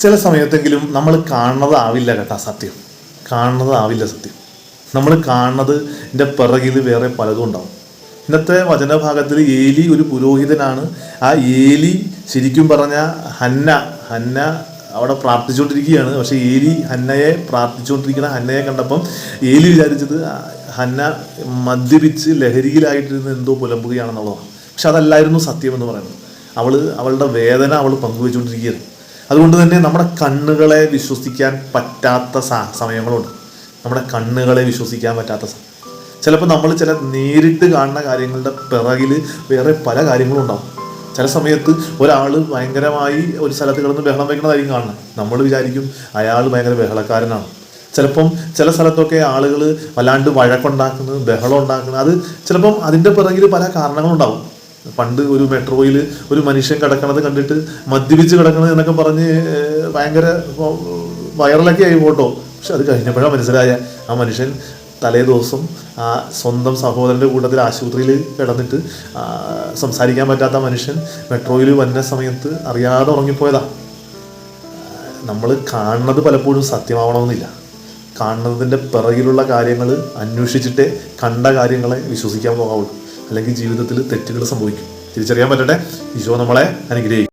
ചില സമയത്തെങ്കിലും നമ്മൾ കാണുന്നതാവില്ല കേട്ടാ സത്യം. കാണുന്നതാവില്ല സത്യം. നമ്മൾ കാണുന്നത് എന്റെ പിറകിൽ വേറെ പലതും ഉണ്ടാവും. ഇന്നത്തെ വചനഭാഗത്തിൽ ഏലി ഒരു പുരോഹിതനാണ്. ആ ഏലി ശരിക്കും പറഞ്ഞ ഹന്ന ഹന്ന അവിടെ പ്രാർത്ഥിച്ചുകൊണ്ടിരിക്കുകയാണ്. പക്ഷെ ഏലി ഹന്നയെ പ്രാർത്ഥിച്ചുകൊണ്ടിരിക്കുന്ന ഹന്നയെ കണ്ടപ്പം ഏലി വിചാരിച്ചത് ഹന്ന മദ്യപിച്ച് ലഹരിയിലായിട്ടിരുന്ന് എന്തോ പുലമ്പുകയാണെന്നുള്ളതാണ്. പക്ഷെ അതല്ലായിരുന്നു സത്യം എന്ന് പറയുന്നത്. അവൾ അവളുടെ വേദന അവൾ പങ്കുവെച്ചുകൊണ്ടിരിക്കുകയായിരുന്നു അതുകൊണ്ട് തന്നെ നമ്മുടെ കണ്ണുകളെ വിശ്വസിക്കാൻ പറ്റാത്ത സമയങ്ങളുണ്ട്. നമ്മുടെ കണ്ണുകളെ വിശ്വസിക്കാൻ പറ്റാത്ത ചിലപ്പോൾ നമ്മൾ ചില നേരിട്ട് കാണുന്ന കാര്യങ്ങളുടെ പിറകിൽ വേറെ പല കാര്യങ്ങളും ഉണ്ടാവും. ചില സമയത്ത് ഒരാൾ ഭയങ്കരമായി ഒരു സ്ഥലത്ത് കിടന്ന് ബഹളം വയ്ക്കുന്നതായിരിക്കും കാണണം നമ്മൾ വിചാരിക്കും അയാൾ ഭയങ്കര ബഹളക്കാരനാണ്. ചിലപ്പം ചില സ്ഥലത്തൊക്കെ ആളുകൾ വല്ലാണ്ട് വഴക്കുണ്ടാക്കുന്നത് ബഹളം ഉണ്ടാക്കുന്നത് അത് ചിലപ്പം അതിന്റെ പിറകിൽ പല കാരണങ്ങളുണ്ടാവും. പണ്ട് ഒരു മെട്രോയിൽ ഒരു മനുഷ്യൻ കിടക്കണത് കണ്ടിട്ട് മദ്യപിച്ച് കിടക്കണത് എന്നൊക്കെ പറഞ്ഞ് ഭയങ്കര വൈറലൊക്കെ ആയി ഫോട്ടോ പക്ഷെ അത് കഴിഞ്ഞപ്പോഴാണ് മനസ്സിലായ. ആ മനുഷ്യൻ തലേ ദിവസം ആ സ്വന്തം സഹോദരന്റെ കൂട്ടത്തിൽ ആശുപത്രിയിൽ കിടന്നിട്ട് സംസാരിക്കാൻ പറ്റാത്ത മനുഷ്യൻ മെട്രോയിൽ വന്ന സമയത്ത് അറിയാതെ ഉറങ്ങിപ്പോയതാ. നമ്മൾ കാണുന്നത് പലപ്പോഴും സത്യമാവണമെന്നില്ല. കാണുന്നതിന്റെ പിറകിലുള്ള കാര്യങ്ങൾ അന്വേഷിച്ചിട്ടേ കണ്ട കാര്യങ്ങളെ വിശ്വസിക്കാൻ പോകാവുള്ളൂ. അല്ലെങ്കിൽ ജീവിതത്തിൽ തെറ്റുകൾ സംഭവിക്കും. തിരിച്ചറിയാൻ പറ്റട്ടെ? ഈശോ നമ്മളെ അനുഗ്രഹിക്കും.